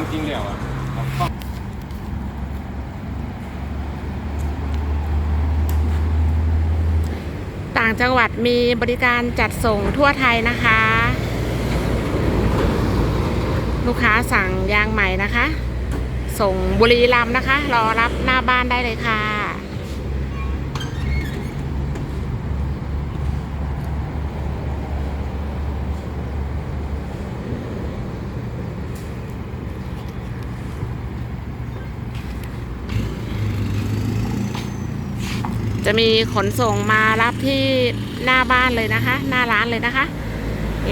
ความจริงแล้วอะต่างจังหวัดมีบริการจัดส่งทั่วไทยนะคะ ลูกค้าสั่งยางใหม่นะคะ ส่งบุรีรัมย์นะคะ รอรับหน้าบ้านได้เลยค่ะ จะมีขนส่งมารับที่หน้าบ้านเลยนะคะ หน้าร้านเลยนะคะ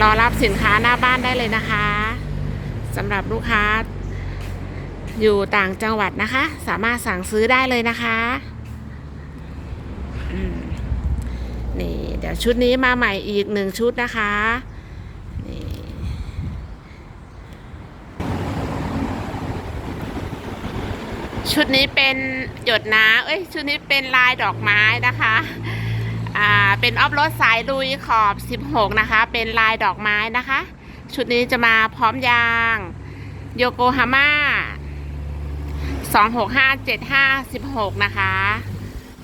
รอรับสินค้าหน้าบ้านได้เลยนะคะสำหรับลูกค้า อยู่ต่างจังหวัดนะคะ สามารถสั่งซื้อได้เลยนะคะนี่เดี๋ยวชุดนี้มาใหม่อีกหนึ่งชุดนะคะนี่ ชุดนี้เป็นหยดน้ำเอ้ย ชุดนี้เป็นลายดอกไม้นะคะ อ่า เป็นออฟรถสายลุยขอบ 16 นะคะ เป็นลายดอกไม้นะคะ ชุดนี้จะมาพร้อมยาง โยโกฮาม่า 2657516นะคะ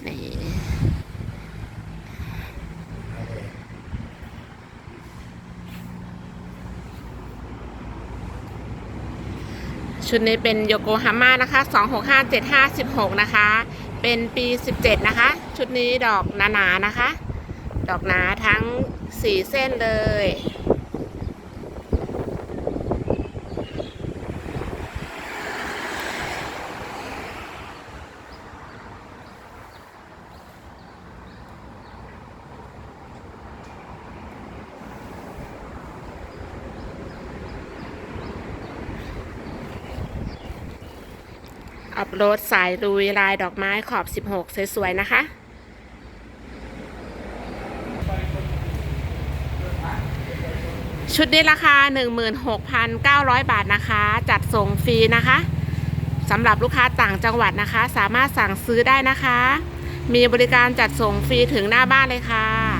นี่ ชุดนี้เป็นโยโกฮาม่านะคะ 265756 นะคะ เป็นปี 17 นะคะ ชุดนี้ดอกหนาๆนะคะ ดอกหนาทั้ง 4 เส้นเลย อัพโหลดสายลุยลายดอกไม้ขอบ 16 สวย ๆ นะคะ ชุดนี้ราคา 16,900 บาทนะคะ จัดส่งฟรีนะคะสำหรับลูกค้าต่างจังหวัดนะคะ สามารถสั่งซื้อได้นะคะ มีบริการจัดส่งฟรีถึงหน้าบ้านเลยค่ะ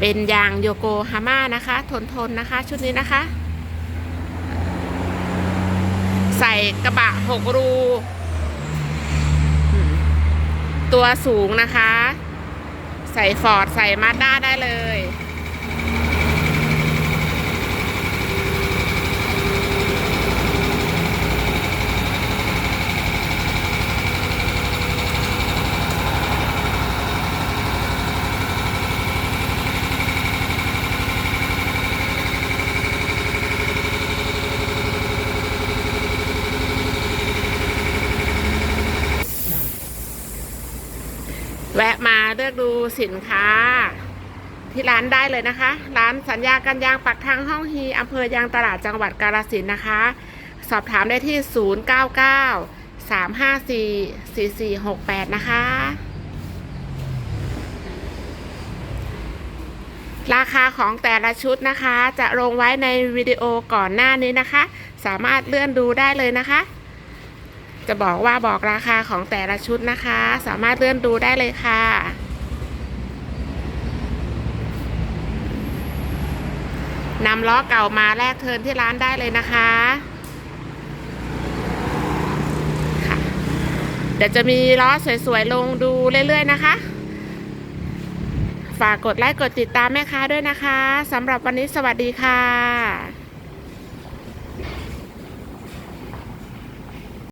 เป็นยางโยโกฮาม่านะคะ ทนทนนะคะ ชุดนี้นะคะ ใส่กระบะหกรู ตัวสูงนะคะ ใส่ฟอร์ดใส่มาด้าได้เลย อกดูสินค้า ที่ร้านได้เลยนะคะ ร้านสัญญากันยางปักทางห้องฮีอำเภอยางตลาดจังหวัดกาฬสินนะคะ สอบถามได้ที่ 099 354 4468 นะคะ ราคาของแต่ละชุดนะคะ จะลงไว้ในวิดีโอก่อนหน้านี้นะคะ สามารถเลื่อนดูได้เลยนะคะจะบอกว่าบอกราคาของแต่ละชุดนะคะ สามารถเลื่อนดูได้เลยค่ะ นำล้อเก่ามาแลกเทินที่ร้านได้เลยนะคะค่ะเดี๋ยวจะมีล้อสวยๆ ลงดูเรื่อยๆนะคะ ฝากกดไลค์กดติดตามแม่ค้าด้วยนะคะสำหรับวันนี้สวัสดีค่ะ